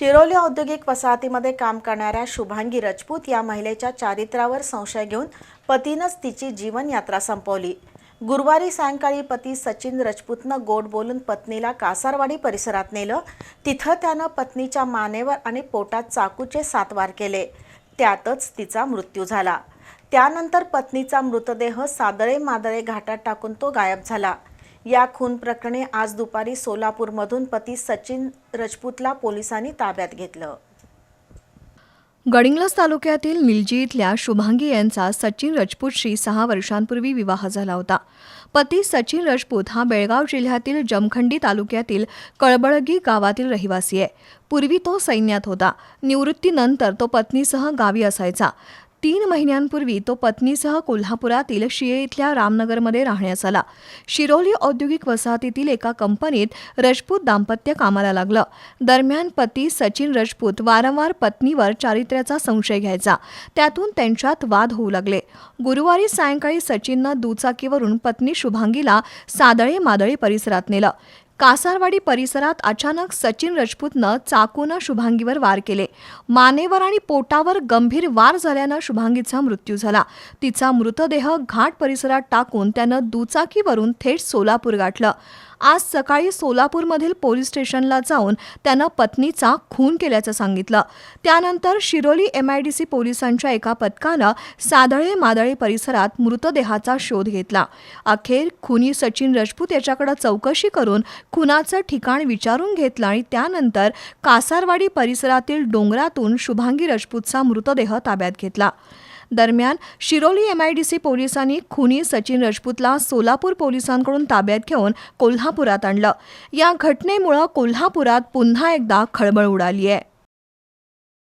शिरोली औद्योगिक वसाहतीमध्ये काम करणाऱ्या शुभांगी राजपूत या महिलेच्या चारित्र्यावर संशय घेऊन पतीनंच तिची जीवनयात्रा संपवली. गुरुवारी सायंकाळी पती सचिन राजपूतनं गोड बोलून पत्नीला कासारवाडी परिसरात नेलं. तिथं त्यानं पत्नीच्या मानेवर आणि पोटात चाकूचे सातवार केले. त्यातच तिचा मृत्यू झाला. त्यानंतर पत्नीचा मृतदेह सादळे मादळे घाटात टाकून तो गायब झाला. या खून प्रकरणी आज दुपारी सोलापूरमधून पती सचिन रजपूतला पोलिसांनी ताब्यात घेतलं. गडिंग्लज तालुक्यातील निलजी इथल्या शुभांगी यांचा सचिन राजपूतशी सहा वर्षांपूर्वी विवाह झाला होता. पती सचिन राजपूत हा बेळगाव जिल्ह्यातील जमखंडी तालुक्यातील कळबळगी गावातील रहिवासी आहे. पूर्वी तो सैन्यात होता. निवृत्तीनंतर तो पत्नीसह गावी असायचा. तीन महिन्यांपूर्वी तो पत्नीसह कोल्हापुरातील शिये इथल्या रामनगरमध्ये राहण्यास आला. शिरोली औद्योगिक वसाहतीतील एका कंपनीत रजपूत दाम्पत्य कामाला लागलं. दरम्यान पती सचिन रजपूत वारंवार पत्नीवर चारित्र्याचा संशय घ्यायचा. त्यातून त्यांच्यात वाद होऊ लागले. गुरुवारी सायंकाळी सचिननं दुचाकीवरून पत्नी शुभांगीला सादळे मादळे परिसरात नेलं. कासारवाडी परिसरात अचानक सचिन राजपूतनं चाकूनं शुभांगीवर वार केले. मानेवर आणि पोटावर गंभीर वार झाल्यानं शुभांगीचा मृत्यू झाला. तिचा मृतदेह घाट परिसरात टाकून त्यानं दुचाकीवरून थेट सोलापूर गाठलं. आज सकाळी सोलापूरमधील पोलीस स्टेशनला जाऊन त्यानं पत्नीचा खून केल्याचं सांगितलं. त्यानंतर शिरोली एमआयडीसी पोलिसांच्या एका पथकानं सादळे मादळे परिसरात मृतदेहाचा शोध घेतला. अखेर खुनी सचिन राजपूत याच्याकडे चौकशी करून खुनाचं ठिकाण विचारून घेतलं आणि त्यानंतर कासारवाडी परिसरातील डोंगरातून शुभांगी राजपूतचा मृतदेह ताब्यात घेतला. दरम्यान शिरोली एमआयडीसी पोलिसांनी खुनी सचिन राजपूतला सोलापूर पोलिसांकडून ताब्यात घेऊन कोल्हापुरात आणलं. या घटनेमुळं कोल्हापुरात पुन्हा एकदा खळबळ उडाली आहे.